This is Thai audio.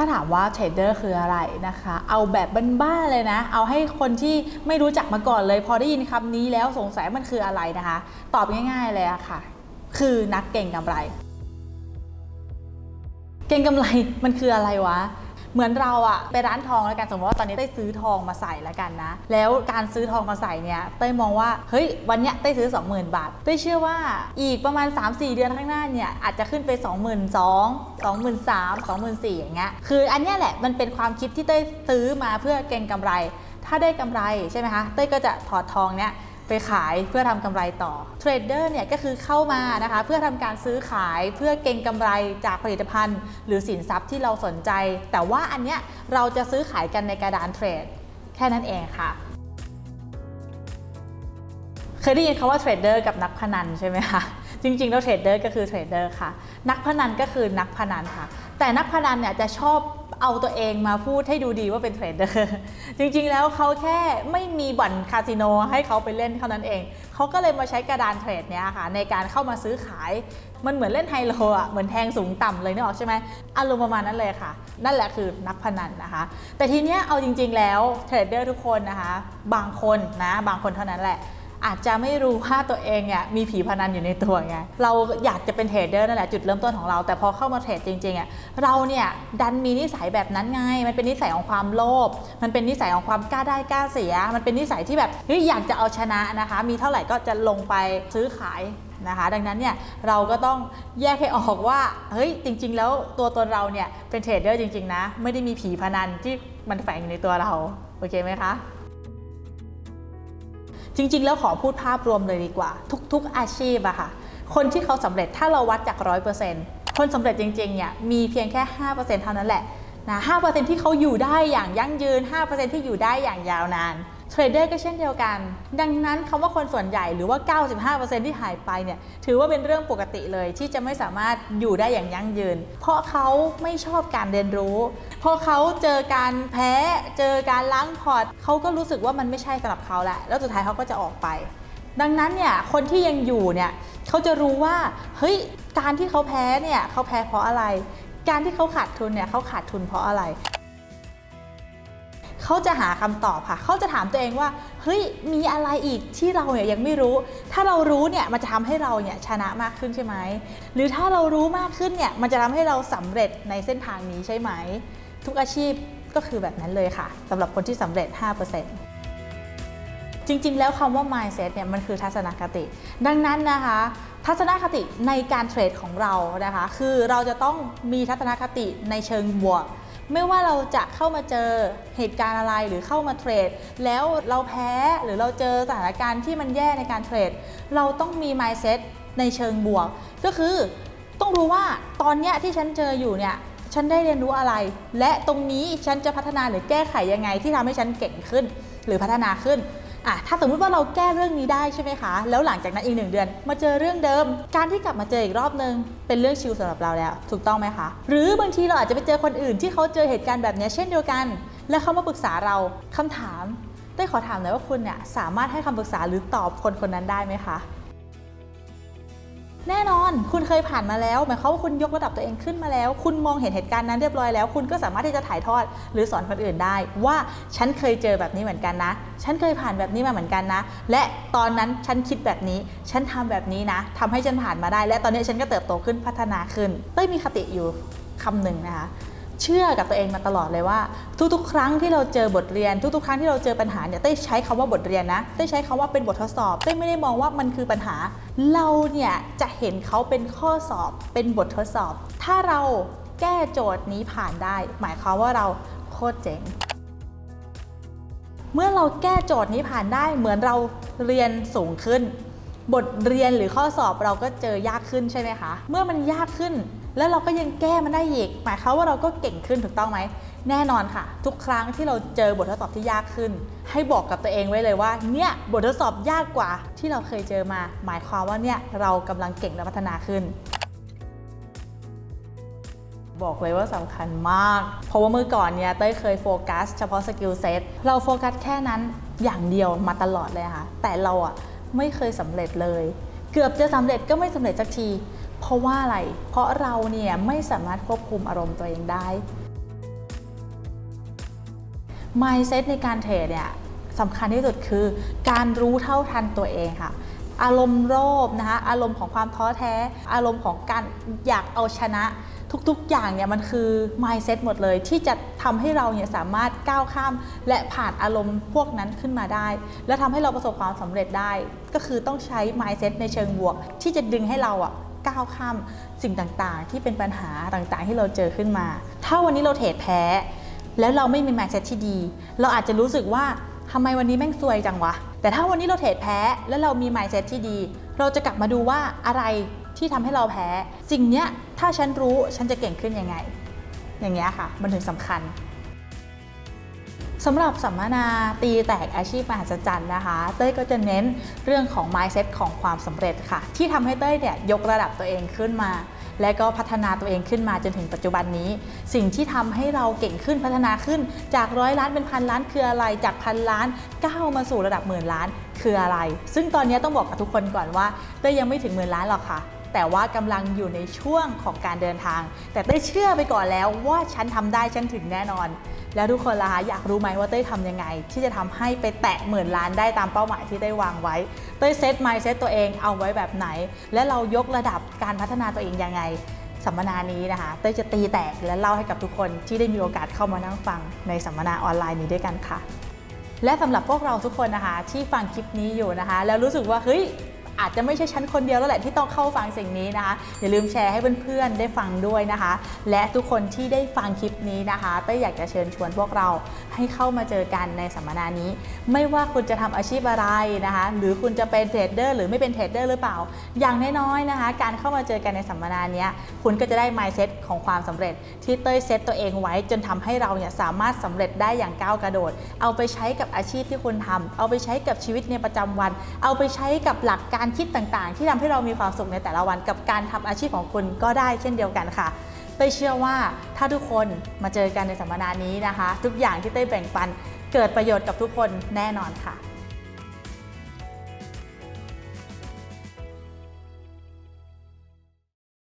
ถ้าถามว่าเทรดเดอร์คืออะไรนะคะ เอาแบบบ้านๆเลยนะ เอาให้คนที่ไม่รู้จักมาก่อนเลย พอได้ยินคำนี้แล้วสงสัยมันคืออะไรนะคะ ตอบง่าย ๆเลยอะค่ะ คือนักเก่งกำไร เก่งกำไรมันคืออะไรวะ เหมือนเราอะไปร้านทองแล้วกันสมมติว่าตอนนี้ได้ซื้อทองมาใส่แล้วกันนะ แล้วการซื้อทองมาใส่เนี่ยเต้มองว่าเฮ้ยวันเนี้ยเต้ซื้อ 20,000 บาทเต้เชื่อว่าอีกประมาณ 3-4 เดือนข้างหน้าเนี่ยอาจจะขึ้นไป 22,000 23 24อย่างเงี้ยคืออันเนี้ยแหละมันเป็นความคิดที่เต้ซื้อมาเพื่อเก็งกำไร ถ้าได้กำไรใช่ไหมคะเต้ก็จะถอดทองเนี่ย ไปขายเพื่อทำกำไรต่อเทรดเดอร์เนี่ยก็คือเข้ามานะคะเพื่อทำการซื้อขายเพื่อเก็งกำไรจากผลิตภัณฑ์ หรือสินทรัพย์ที่เราสนใจ แต่ว่าอันเนี้ยเราจะซื้อขายกันในกระดานเทรด แค่นั้นเองค่ะเคยได้ยินคาว่าเทรดเดอร์กับนักพนันใช่ไหมคะ จริงๆ แล้วเทรดเดอร์ก็คือเทรดเดอร์ค่ะ นักพนันก็คือนักพนันค่ะ แต่นักพนันเนี่ยจะชอบ เอาตัวเองมาพูดให้ดูดีว่าเป็นเทรดเดอร์จริงๆแล้วเขาแค่ไม่มีบ่อนคาสิโนให้เขาไปเล่นเท่านั้นเอง เขาก็เลยมาใช้กระดานเทรดเนี่ยค่ะในการเข้ามาซื้อขายมันเหมือนเล่นไฮโลอะเหมือนแทงสูงต่ำเลยนึกออกใช่ไหมอารมณ์ประมาณนั้นเลยค่ะ นั่นแหละคือนักพนันนะคะ แต่ทีเนี้ยเอาจริง ๆ แล้วเทรดเดอร์ทุกคนนะคะ บางคนนะบางคนเท่านั้นแหละ อาจจะไม่รู้ว่าตัวเองเนี่ยมีผีพนันอยู่ในตัวไงเราอยากจะเป็นเทรดเดอร์นั่นแหละจุดเริ่มต้นของเรา แต่พอเข้ามาเทรดจริงๆอะเราเนี่ยดันมีนิสัยแบบนั้นไง มันเป็นนิสัยของความโลภมันเป็นนิสัยของความกล้าได้กล้าเสีย มันเป็นนิสัยที่แบบเฮ้ยอยากจะเอาชนะนะคะ มีเท่าไหร่ก็จะลงไปซื้อขายนะคะดังนั้นเนี่ยเราก็ต้องแยกให้ออกว่าเฮ้ยจริง ๆ แล้วตัวตนเราเนี่ยเป็นเทรดเดอร์จริง ๆ นะ ไม่ได้มีผีพนันที่มันแฝงอยู่ในตัวเรา โอเคไหมคะ จริง ๆ แล้วขอพูดภาพรวมเลยดีกว่า ทุก ๆ อาชีพอะค่ะ คนที่เขาสำเร็จถ้าเราวัดจาก 100%คนสำเร็จจริงๆเนี่ยมีเพียงแค่ 5%เท่านั้นแหละนะ5%ที่เขาอยู่ได้อย่างยั่งยืน 5%ที่อยู่ได้อย่างยาวนาน เทรดเดอร์ก็เช่นเดียวกัน ดังนั้นคำว่าคนส่วนใหญ่หรือว่า 95%ที่หายไปเนี่ยถือว่าเป็นเรื่องปกติเลยที่จะไม่สามารถอยู่ได้อย่างยั่งยืน เพราะเขาไม่ชอบการเรียนรู้พอเขาเจอการแพ้ เจอการล้างพอร์ตเขาก็รู้สึกว่ามันไม่ใช่สำหรับเขาแหละแล้วสุดท้ายเขาก็จะออกไป ดังนั้นเนี่ยคนที่ยังอยู่เนี่ยเขาจะรู้ว่าเฮ้ยการที่เขาแพ้เนี่ยเขาแพ้เพราะอะไร การที่เขาขาดทุนเนี่ยเขาขาดทุนเพราะอะไร เขาจะหาคำตอบค่ะ เขาจะถามตัวเองว่า เฮ้ย มีอะไรอีกที่เราเนี่ยยังไม่รู้ ถ้าเรารู้เนี่ยมันจะทำให้เราเนี่ยชนะมากขึ้นใช่ไหม หรือถ้าเรารู้มากขึ้นเนี่ยมันจะทำให้เราสำเร็จในเส้นทางนี้ใช่ไหม ทุกอาชีพก็คือแบบนั้นเลยค่ะสำหรับคนที่สำเร็จ 5%จริง ๆ แล้วคำว่า mindset เนี่ยมันคือทัศนคติ ดังนั้นนะคะ ทัศนคติในการเทรดของเรานะคะ คือเราจะต้องมีทัศนคติในเชิงบวก ไม่ว่าเราจะเข้ามาเจอเหตุการณ์อะไรหรือเข้ามาเทรด แล้วเราแพ้หรือเราเจอสถานการณ์ที่มันแย่ในการเทรด เราต้องมี mindset ในเชิงบวก ก็คือต้องรู้ว่าตอนเนี้ยที่ฉันเจออยู่เนี่ยฉันได้เรียนรู้อะไร และตรงนี้ฉันจะพัฒนาหรือแก้ไขยังไงที่ทำให้ฉันเก่งขึ้น หรือพัฒนาขึ้น อะถ้าสมมุติว่าเราแก้เรื่องนี้ได้ใช่ไหมคะ แล้วหลังจากนั้นอีกหนึ่งเดือน มาเจอเรื่องเดิม การที่กลับมาเจออีกรอบนึง เป็นเรื่องชิลสำหรับเราแล้ว ถูกต้องไหมคะ หรือบางทีเราอาจจะไปเจอคนอื่นที่เขาเจอเหตุการณ์แบบนี้เช่นเดียวกัน แล้วเขามาปรึกษาเราคำถามได้ขอถามหน่อยว่าคุณเนี่ยสามารถให้คำปรึกษาหรือตอบคนคนนั้นได้ไหมคะ แน่นอนคุณเคยผ่านมาแล้ว หมายความว่าคุณยกระดับตัวเองขึ้นมาแล้ว คุณมองเห็นเหตุการณ์นั้นเรียบร้อยแล้ว คุณก็สามารถที่จะถ่ายทอดหรือสอนคนอื่นได้ ว่าฉันเคยเจอแบบนี้เหมือนกันนะ ฉันเคยผ่านแบบนี้มาเหมือนกันนะ และตอนนั้นฉันคิดแบบนี้ ฉันทำแบบนี้นะทำให้ฉันผ่านมาได้ และตอนนี้ฉันก็เติบโตขึ้นพัฒนาขึ้นเต้ยมีคติอยู่คำหนึ่งนะคะ เชื่อกับตัวเองมาตลอดเลยว่า ทุกๆ ครั้งที่เราเจอบทเรียน ทุกๆ ครั้งที่เราเจอปัญหาเนี่ยเต้ใช้คำว่าบทเรียนนะเต้ใช้คำว่าเป็นบททดสอบเต้ไม่ได้มองว่ามันคือปัญหา เราเนี่ยจะเห็นเขาเป็นข้อสอบเป็นบททดสอบ ถ้าเราแก้โจทย์นี้ผ่านได้ หมายความว่าเราโคตรเจ๋งเมื่อเราแก้โจทย์นี้ผ่านได้เหมือนเราเรียนสูงขึ้น บทเรียนหรือข้อสอบเราก็เจอยากขึ้นใช่ไหมคะ เมื่อมันยากขึ้น แล้วเราก็ยังแก้มันได้อีก หมายความว่าเราก็เก่งขึ้นถูกต้องไหม แน่นอนค่ะ ทุกครั้งที่เราเจอบททดสอบที่ยากขึ้น ให้บอกกับตัวเองไว้เลยว่า เนี่ยบททดสอบยากกว่าที่เราเคยเจอมา หมายความว่าเนี่ยเรากำลังเก่งและพัฒนาขึ้นบอกเลยว่าสำคัญมาก เพราะว่าเมื่อก่อนเนี่ยเต้ยเคยโฟกัสเฉพาะสกิลเซ็ตเราโฟกัสแค่นั้นอย่างเดียวมาตลอดเลยค่ะ แต่เราอะ ไม่เคยสำเร็จเลย เกือบจะสำเร็จก็ไม่สำเร็จสักที เพราะว่าอะไร เพราะเราเนี่ยไม่สามารถควบคุมอารมณ์ตัวเองได้ mindset ในการเทรดเนี่ยสำคัญที่สุดคือ การรู้เท่าทันตัวเองค่ะ อารมณ์โลภนะคะอารมณ์ของความท้อแท้ อารมณ์ของการอยากเอาชนะ ทุกๆ อย่างเนี่ยมันคือ mindset หมดเลย ที่จะทำให้เราเนี่ยสามารถก้าวข้าม และผ่านอารมณ์พวกนั้นขึ้นมาได้ และทำให้เราประสบความสำเร็จได้ ก็คือต้องใช้ mindset ในเชิงบวก ที่จะดึงให้เราอะก้าวข้ามสิ่งต่างๆ ที่เป็นปัญหาต่างๆ ที่เราเจอขึ้นมา ถ้าวันนี้เราเทรดแพ้ แล้วเราไม่มี mindset ที่ดี เราอาจจะรู้สึกว่าทำไมวันนี้แม่งซวยจังวะ แต่ถ้าวันนี้เราเทรดแพ้ แล้วเรามี mindset ที่ดี เราจะกลับมาดูว่าอะไร ที่ทำให้เราแพ้สิ่งเนี้ยถ้าฉันรู้ฉันจะเก่งขึ้นยังไง อย่างเงี้ยค่ะ มันถึงสำคัญสำหรับสัมมนาตีแตกอาชีพมหัศจรรย์นะคะ เต้ยก็จะเน้นเรื่องของ mindset ของความสำเร็จค่ะ ที่ทำให้เต้ยเนี่ยยกระดับตัวเองขึ้นมา และก็พัฒนาตัวเองขึ้นมาจนถึงปัจจุบันนี้ สิ่งที่ทำให้เราเก่งขึ้นพัฒนาขึ้น จากร้อยล้านเป็นพันล้านคืออะไร จากพันล้านก้าวมาสู่ระดับหมื่นล้านคืออะไร ซึ่งตอนนี้ต้องบอกกับทุกคนก่อนว่าเต้ยยังไม่ถึงหมื่นล้านหรอกค่ะ แต่ว่ากำลังอยู่ในช่วงของการเดินทาง แต่เต้เชื่อไปก่อนแล้วว่าฉันทำได้ฉันถึงแน่นอน แล้วทุกคนล่ะคะอยากรู้ไหมว่าเต้ทำยังไง ที่จะทำให้ไปแตะหมื่นล้านได้ตามเป้าหมายที่ได้วางไว้ เต้เซตไมซ์เซตตัวเองเอาไว้แบบไหน และเรายกระดับการพัฒนาตัวเองยังไงสัมมนานี้นะคะ เต้จะตีแตกและเล่าให้กับทุกคนที่ได้มีโอกาสเข้ามานั่งฟังในสัมมนาออนไลน์นี้ด้วยกันค่ะ และสำหรับพวกเราทุกคนนะคะ ที่ฟังคลิปนี้อยู่นะคะ แล้วรู้สึกว่าเฮ้ย อาจจะไม่ใช่ฉันคนเดียวแล้วแหละที่ต้องเข้าฟังสิ่งนี้นะคะ อย่าลืมแชร์ให้เพื่อนๆได้ฟังด้วยนะคะ และทุกคนที่ได้ฟังคลิปนี้นะคะเต้ยอยากจะเชิญชวนพวกเราให้เข้ามาเจอกันในสัมมนานี้ ไม่ว่าคุณจะทำอาชีพอะไรนะคะ หรือคุณจะเป็นเทรดเดอร์หรือไม่เป็นเทรดเดอร์หรือเปล่า อย่างน้อยๆนะคะ การเข้ามาเจอกันในสัมมนานี้คุณก็จะได้ mindset ของความสำเร็จ ที่เต้ยเซตตัวเองไว้จนทำให้เราเนี่ยสามารถสำเร็จได้อย่างก้าวกระโดด เอาไปใช้กับอาชีพที่คุณทำเอาไปใช้กับชีวิตในประจำวัน เอาไปใช้กับหลักการคิดต่างๆ ที่ทำให้เรามีความสุขในแต่ละวันกับการทำอาชีพของคุณก็ได้เช่นเดียวกันค่ะเต้ยเชื่อว่าถ้าทุกคนมาเจอกันในสัมมนานี้นะคะ ทุกอย่างที่เต้ยแบ่งปันเกิดประโยชน์กับทุกคนแน่นอนค่ะ